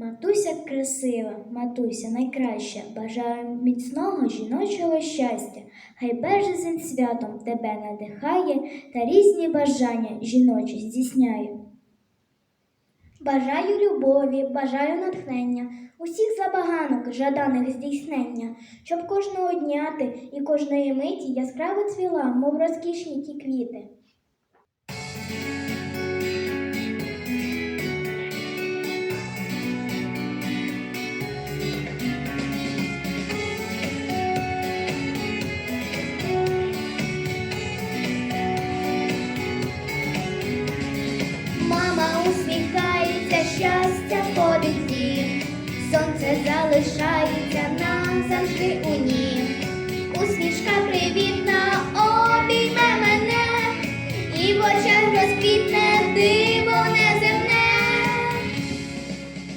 Матуся красива, матуся найкраща, бажаю міцного жіночого щастя. Хай березень святом тебе надихає та різні бажання жіночі здійсняє. Бажаю любові, бажаю натхнення, усіх забаганок, жаданих здійснення, щоб кожного дня ти і кожної миті яскраво цвіла, мов розкішні ті квіти. Сонце залишається назавжди у нім. Усмішка привітна обійме мене, і в очах розквітне диво неземне.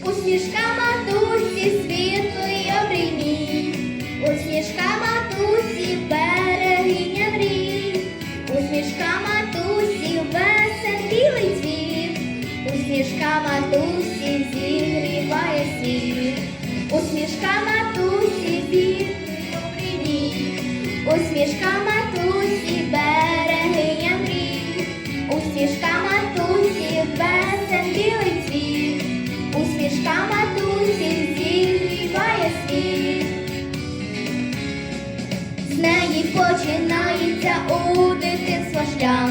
Усмішка матусі світлий обрій, усмішка матусі берегиня мрій, усмішка матусі весен білий цвіт, усмішка матусі зігріває світ, усмішка матусі світлий обрій, усмішка матусі берегиня мрій, усмішка матусі весен білий цвіт. Усмішка матусі зігріває світ. З неї починається у дитинства шлях.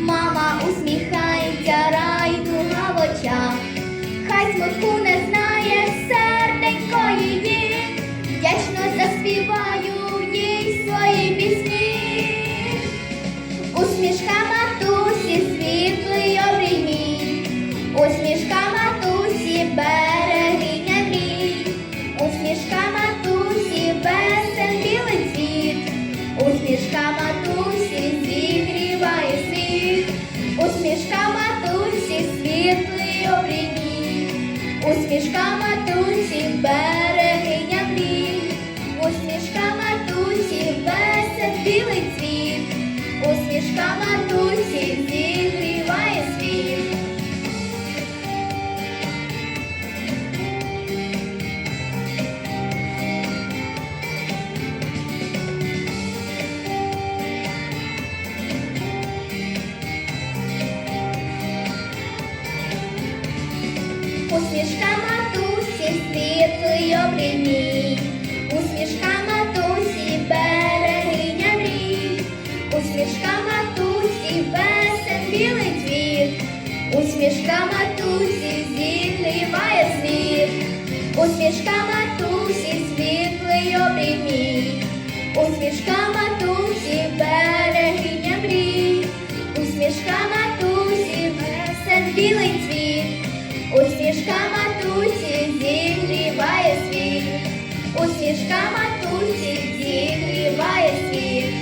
Мама усміхається, райдуга в очах. Хай смутку не знає усмішка матусі зігріває світ, усмішка матусі світлий обріні, усмішка матусі берегиня мрій, усмішка матусі весен білий цвіт, усмішка матусі Усмішка матусі світлий обрій, усмішка матусі берегиня мрій, усмішка матусі весен білий цвіт, усмішка матусі зігріває світ, усмішка матусі світлий обрій мій, усмішка матусі берегиня мрій, усмішка матусі весен білий цвіт. Усмішка матусі зігріває світ, усмішка матусі зігріває світ.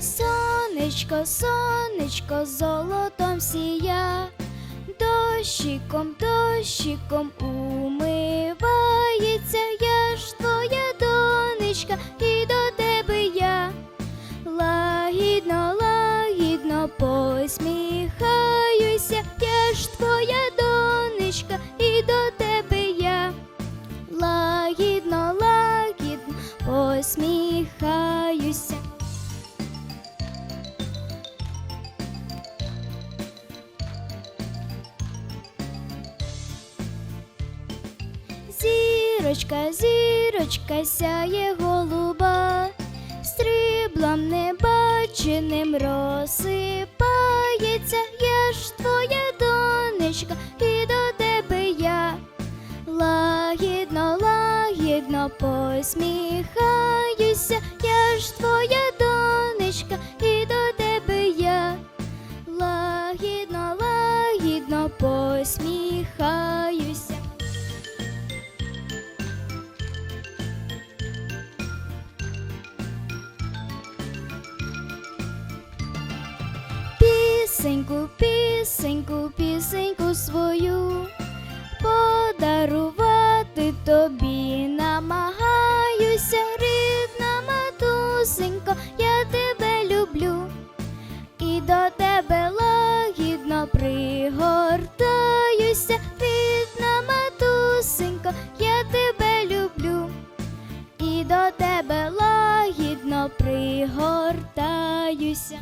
Сонечко, сонечко, золотом сія, дощиком, дощиком умивається, я ж твоя донечка, і до тебе я лагідно, лагідно посміхаюся, я ж твоя донечка, і до тебе я лагідно, лагідно посміхаюся. Зірочка, зірочка сяє голуба, стріблом небаченим розсипається, я ж твоя донечка, і до тебе я. Лагідно, лагідно посміхаюся, я ж твоя Пісеньку, пісеньку, пісеньку свою подарував. тобі намагаюся, рідна матусенько, я тебе люблю. І до тебе лагідно пригортаюся, рідна матусенько, я тебе люблю. І до тебе лагідно пригортаюся.